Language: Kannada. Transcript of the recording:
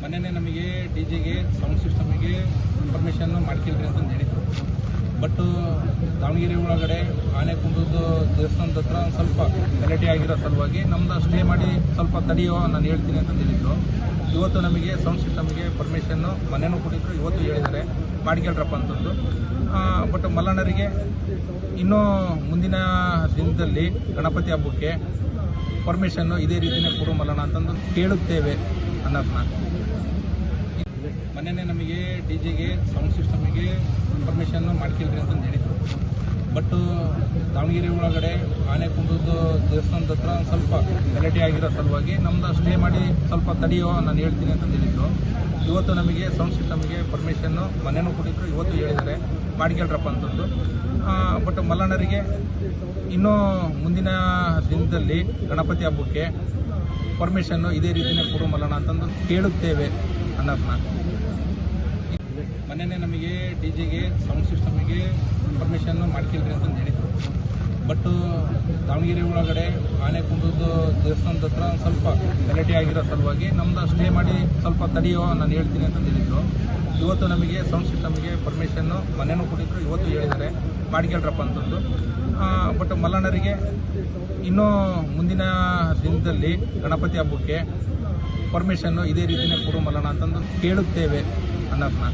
ಮೊನ್ನೆನೇ ನಮಗೆ ಡಿ ಜಿಗೆ ಸೌಂಡ್ ಸಿಸ್ಟಮಿಗೆ ಇನ್ಫಾರ್ಮೇಷನ್ ಮಾಡ್ಕೊಳ್ರಿ ಅಂತಂದು ಹೇಳಿದ್ರು. ಬಟ್ ದಾವಣಗೆರೆ ಒಳಗಡೆ ಆನೆಕುಂದದ್ದು ದೇವಸ್ಥಾನದ ಹತ್ರ ಒಂದು ಸ್ವಲ್ಪ ಗಲಾಟೆ ಆಗಿರೋ ಸಲುವಾಗಿ ನಮ್ದು ಸ್ಟೇ ಮಾಡಿ ಸ್ವಲ್ಪ ತಡೆಯೋ ನಾನು ಹೇಳ್ತೀನಿ ಅಂತ ಹೇಳಿದ್ರು. ಇವತ್ತು ನಮಗೆ ಸೌಂಡ್ ಸಿಸ್ಟಮ್ಗೆ ಪರ್ಮಿಷನ್ನು ಮನೆಯೂ ಕೊಟ್ಟಿದ್ರು. ಇವತ್ತು ಹೇಳಿದ್ದಾರೆ. ಮಾಡ್ಕೊಳ್ರಪ್ಪ ಅಂತಂದು. ಬಟ್ ಮಲ್ಲಣ್ಣರಿಗೆ ಇನ್ನೂ ಮುಂದಿನ ದಿನದಲ್ಲಿ ಗಣಪತಿ ಹಬ್ಬಕ್ಕೆ ಪರ್ಮಿಷನ್ನು ಇದೇ ರೀತಿಯೇ ಕೊಡು ಮಲ್ಲಣ್ಣ ಅಂತಂದು ಕೇಳುತ್ತೇವೆ. ಅನ್ನೋದನ್ನ ಮನೆಯೇ ನಮಗೆ ಡಿ ಜಿಗೆ ಸೌಂಡ್ ಸಿಸ್ಟಮಿಗೆ ಇನ್ಫಾರ್ಮೇಷನ್ನು ಮಾಡ್ಕಿಲ್ರಿ ಅಂತಂದು ಹೇಳಿದ್ರು. ಬಟ್ ದಾವಣಗೆರೆ ಒಳಗಡೆ ಆನೆಕುಂದದ್ದು ದೇವಸ್ಥಾನದ ಹತ್ರ ಸ್ವಲ್ಪ ಗಲಾಟೆ ಆಗಿರೋ ಸಲುವಾಗಿ ನಮ್ದು ಸ್ಟೇ ಮಾಡಿ ಸ್ವಲ್ಪ ತಡೆಯೋ ನಾನು ಹೇಳ್ತೀನಿ ಅಂತ ಹೇಳಿದ್ರು. ಇವತ್ತು ನಮಗೆ ಸೌಂಡ್ ಸಿಸ್ಟಮ್ಗೆ ಪರ್ಮಿಷನ್ನು ಮನೆಯೂ ಕೊಟ್ಟಿದ್ರು ಇವತ್ತು ಹೇಳಿದ್ದಾರೆ. ಮಾಡ್ಕೊಳ್ರಪ್ಪ ಅಂತಂದು. ಬಟ್ ಮಲ್ಲಣ್ಣರಿಗೆ ಇನ್ನೂ ಮುಂದಿನ ದಿನದಲ್ಲಿ ಗಣಪತಿ ಹಬ್ಬಕ್ಕೆ ಪರ್ಮಿಷನ್ನು ಇದೇ ರೀತಿಯೇ ಕೊಡು ಮಲ್ಲಣ್ಣ ಅಂತಂದು ಕೇಳುತ್ತೇವೆ ಅನ್ನೋದನ್ನ ಮೊನ್ನೆನೇ ನಮಗೆ ಡಿ ಜೆಗೆ ಸೌಂಡ್ ಸಿಸ್ಟಮಿಗೆ ಪರ್ಮಿಷನ್ನು ಮಾಡ್ಕೊಳ್ರಿ ಅಂತಂದು ಹೇಳಿದ್ರು. ಬಟ್ ದಾವಣಗೆರೆ ಒಳಗಡೆ ಆನೆಕುಂದದ್ದು ದೇವಸ್ಥಾನದ ಹತ್ರ ಸ್ವಲ್ಪ ಗಲಾಟೆ ಆಗಿರೋ ಸಲುವಾಗಿ ನಮ್ದು ಸ್ಟೇ ಮಾಡಿ ಸ್ವಲ್ಪ ತಡೆಯೋ ನಾನು ಹೇಳ್ತೀನಿ ಅಂತ ಹೇಳಿದ್ರು. ಇವತ್ತು ನಮಗೆ ಸಂಸ್ಥೆ ನಮಗೆ ಪರ್ಮಿಷನ್ನು ಮನೆಯೂ ಕೊಟ್ಟಿದ್ರು. ಇವತ್ತು ಹೇಳಿದ್ದಾರೆ. ಮಾಡ್ಕೊಳ್ರಪ್ಪ ಅಂತಂದು. ಬಟ್ ಮಲ್ಲಣ್ಣರಿಗೆ ಇನ್ನೂ ಮುಂದಿನ ದಿನದಲ್ಲಿ ಗಣಪತಿ ಹಬ್ಬಕ್ಕೆ ಪರ್ಮಿಷನ್ನು ಇದೇ ರೀತಿಯೇ ಕೊಡು ಮಲ್ಲಣ್ಣ ಅಂತಂದು ಕೇಳುತ್ತೇವೆ ಅನ್ನೋದನ್ನ.